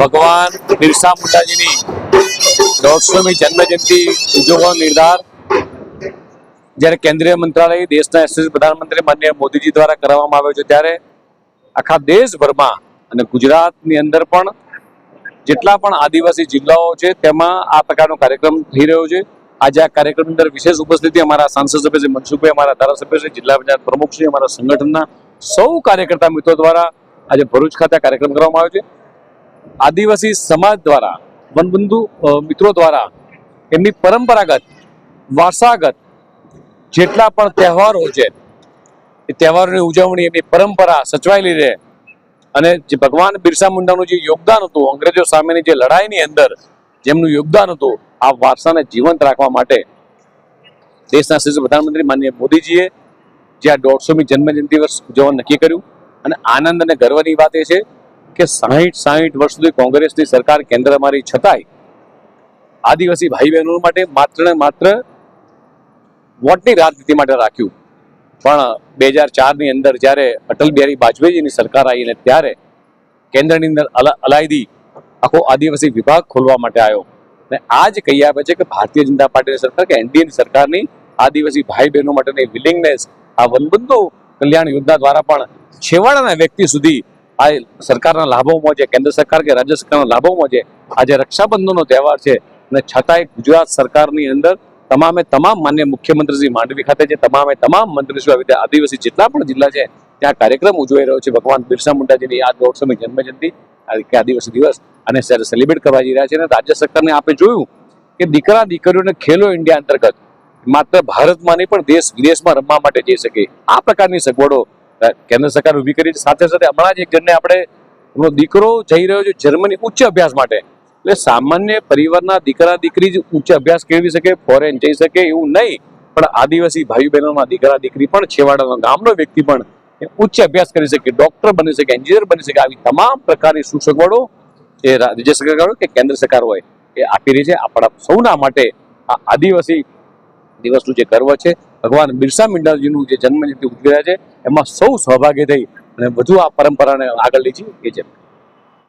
ભગવાન બિરસા મુંડાજીની દોઢસોમી જન્મ જયંતિ ઉજવવાનો નિર્ધાર. જ્યારે કેન્દ્રીય મંત્રાલય, દેશના યશસ્વી પ્રધાનમંત્રી માનનીય મોદીજી દ્વારા કરવામાં આવ્યો છે, ત્યારે આખા દેશભરમાં અને ગુજરાતની અંદર પણ જેટલા પણ આદિવાસી જિલ્લાઓ છે, તેમાં આ પ્રકારનો કાર્યક્રમ થઈ રહ્યો છે. આજે આ કાર્યક્રમની અંદર વિશેષ ઉપસ્થિતિ અમારા સાંસદ સભ્ય છે મનસુખભાઈ, અમારા ધારાસભ્ય છે જિલ્લા પંચાયત પ્રમુખ છે અમારા સંગઠનના સૌ કાર્યકર્તા મિત્રો દ્વારા આજે ભરૂચ ખાતે કાર્યક્રમ કરવામાં આવ્યો છે. આદિવાસી સમાજ દ્વારા, વનબંધુ મિત્રો દ્વારા એમની પરંપરાગત, વારસાગત જેટલા પણ તહેવારો છે, એ તહેવારોની ઉજવણી, એમની પરંપરા સચવાયેલી રહે. અને જે ભગવાન બિરસા મુંડાનું જે યોગદાન હતું, અંગ્રેજો સામેની જે લડાઈની અંદર જેમનું યોગદાન હતું, આ વારસાને જીવંત રાખવા માટે દેશના શ્રી પ્રધાનમંત્રી માનનીય મોદીજીએ જે આ દોઢસોમી જન્મજયંતિ વર્ષ ઉજવવાનું નક્કી કર્યું. અને આનંદ અને ગર્વની વાત એ છે કે સાહીઠ સાહીઠ વર્ષ સુધી કોંગ્રેસની સરકાર કેન્દ્રમાં રહી છતાંય આદિવાસી ભાઈ બહેનો માટે માત્ર ને માત્ર વોટની રાજનીતિ માટે રાખ્યું. પણ બે હજાર ચારની અંદર જ્યારે અટલ બિહારી વાજપેયીની સરકાર આવી અને ત્યારે કેન્દ્રની અંદર અલા- અલાયદી આખો આદિવાસી વિભાગ ખોલવા માટે આવ્યો. અને આ જ કહી આપે છે કે ભારતીય જનતા પાર્ટીની સરકાર કે એનડીએની સરકારની આદિવાસી ભાઈ બહેનો માટેની વિલિંગનેસ આ વનબંધુ કલ્યાણ યોજના દ્વારા પણ છેવાડાના વ્યક્તિ સુધી આ સરકારના લાભોમાં છે કેન્દ્ર સરકાર કે રાજ્ય સરકારના લાભો મોજે આજે રક્ષાબંધનનો તહેવાર છે અને છતાંય ગુજરાત સરકારની અંદર તમામે તમામ માન્ય મુખ્યમંત્રીશ્રી માંડવી ખાતે છે તમામે તમામ મંત્રીશ્રીઓ આવી આદિવાસી જેટલા પણ જિલ્લા છે, ત્યાં કાર્યક્રમ ઉજવાઈ રહ્યો છે. ભગવાન બિરસા મુંડાજીની આ દોઢસોમી જન્મજયંતિ કે આદિવાસી દિવસ, અને સેલિબ્રેટ કરવા જઈ રહ્યા છે અને રાજ્ય સરકારને આપણે જોયું કે દીકરા દીકરીઓને ખેલો ઇન્ડિયા અંતર્ગત, માત્ર ભારતમાં નહીં પણ દેશ વિદેશમાં રમવા માટે જઈ શકે. આ પ્રકારની સગવડો કેન્દ્ર સરકાર ઊભી કરી સાથે સાથે હમણાં જ એક જણને આપણે, એમનો દીકરો જઈ રહ્યો છે જર્મની ઉચ્ચ અભ્યાસ માટે. એટલે સામાન્ય પરિવારના દીકરા દીકરી જ ઉચ્ચ અભ્યાસ કેળવી શકે ફોરેન જઈ શકે એવું નહીં. પણ આદિવાસી ભાઈ બહેનોના દીકરા દીકરી પણ, છેવાડાનો ગામનો વ્યક્તિ પણ ઉચ્ચ અભ્યાસ કરી શકે ડોક્ટર બની શકે એન્જિનિયર બની શકે. આવી તમામ પ્રકારની સુસગવડો એ રાજ્ય સરકાર હોય કે કેન્દ્ર સરકાર હોય એ આપી રહી છે. આપણા સૌના માટે આ આદિવાસી દિવસનું જે ગર્વ છે. ભગવાન બિરસા મુંડાજીનું જે જન્મજયંતિ ઉજવી રહ્યા છે. એમાં સૌ સહભાગી થઈ અને વધુ આ પરંપરાને આગળ લઈ જઈએ. એ છે